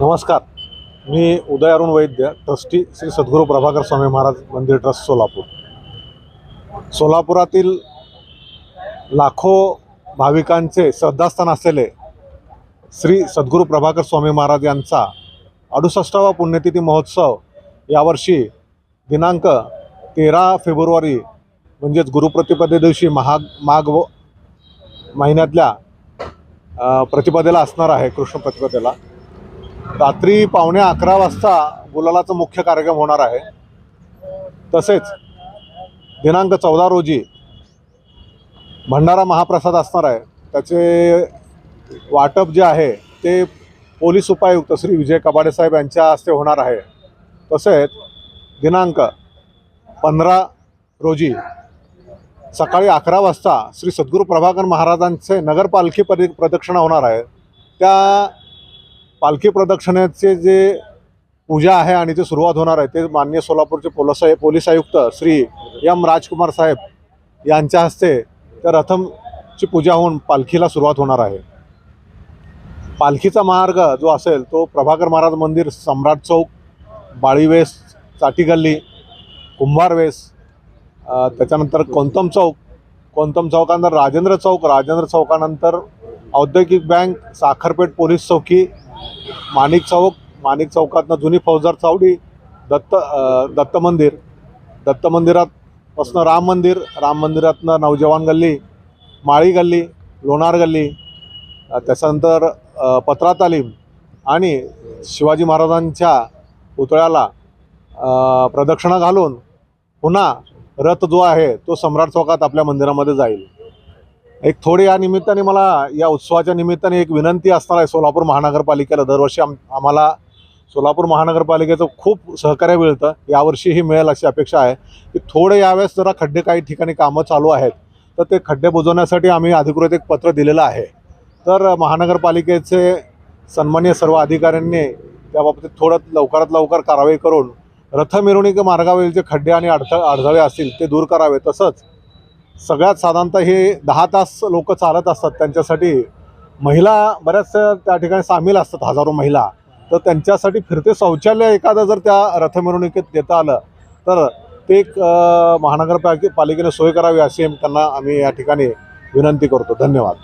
नमस्कार. मी उदय अरुण वैद्य ट्रस्टी श्री सद्गुरू प्रभाकर स्वामी महाराज मंदिर ट्रस्ट सोलापूर. सोलापुरातील लाखो भाविकांचे श्रद्धास्थान असलेले श्री सद्गुरू प्रभाकर स्वामी महाराज यांचा अडुसष्टावा पुण्यतिथी महोत्सव यावर्षी दिनांक तेरा फेब्रुवारी म्हणजेच गुरुप्रतिपदे दिवशी महाग माघ व महिन्यातल्या प्रतिपदेला असणार आहे कृष्ण प्रतिपदेला. रात्री पावणे अकरा वाजता गुलालाचा मुख्य कार्यक्रम होणार आहे. तसेच दिनांक चौदा रोजी भंडारा महाप्रसाद असणार आहे. त्याचे वाटप जे आहे ते पोलीस उपायुक्त श्री विजय कबाडे साहेब यांच्या हस्ते होणार आहे. तसेच दिनांक पंधरा रोजी सकाळी अकरा वाजता श्री सद्गुरू प्रभाकर महाराजांचे नगरपालखी परि प्रदक्षिणा होणार आहे. त्या पालखी प्रदक्षिणेचे जे पूजा आहे आणि ते सुरुवात होणार आहे ते मान्य सोलापूरचे पोलस पोलीस आयुक्त श्री एम राजकुमार साहेब यांच्या हस्ते त्या रथमची पूजा होऊन पालखीला सुरुवात होणार आहे. पालखीचा मार्ग जो असेल तो प्रभाकर महाराज मंदिर सम्राट चौक बाळीवेस चाटी गल्ली कुंभारवेस त्याच्यानंतर कोंतम चौक कोंतम चौकानंतर राजेंद्र चौक राजेंद्र चौकानंतर औद्योगिक बँक साखरपेठ पोलीस चौकी माणिक चौक माणिक चौकातनं जुनी फौजदार चावडी दत्त दत्त मंदिर. दत्त मंदिरात पासनं राम मंदिर राम मंदिरातनं नवजवान गल्ली माळी गल्ली लोणार गल्ली त्याच्यानंतर पत्रा तालीम आणि शिवाजी महाराजांच्या पुतळ्याला प्रदक्षिणा घालून पुन्हा रथ जो आहे तो सम्राट चौकात आपल्या मंदिरामध्ये जाईल. एक थोडी या निमित्ताने मला या उत्सवाच्या निमित्ताने एक विनंती असणार आहे सोलापूर महानगरपालिकेला. दरवर्षी आम आम्हाला सोलापूर महानगरपालिकेचं खूप सहकार्य मिळतं. यावर्षीही मिळेल अशी अपेक्षा आहे. की थोडे यावेळेस जरा खड्डे काही ठिकाणी कामं चालू आहेत तर ते खड्डे बुजवण्यासाठी आम्ही अधिकृत एक पत्र दिलेलं आहे. तर महानगरपालिकेचे सन्मान्य सर्व अधिकाऱ्यांनी त्याबाबतीत थोडं लवकरात लवकर कारवाई करून रथमिरवणुकी मार्गावरील जे खड्डे आणि अडथ अडथळे असतील ते दूर करावे. तसंच सगळ्यात साधारणतः हे दहा तास लोक चालत असतात. त्यांच्यासाठी महिला बऱ्याचशा त्या ठिकाणी सामील असतात हजारो महिला. तर त्यांच्यासाठी फिरते शौचालय एखादं जर त्या रथ मिरवणुकीत देता आलं तर ते एक महानगरपालिकेने सोय करावी अशी त्यांना आम्ही या ठिकाणी विनंती करतो. धन्यवाद.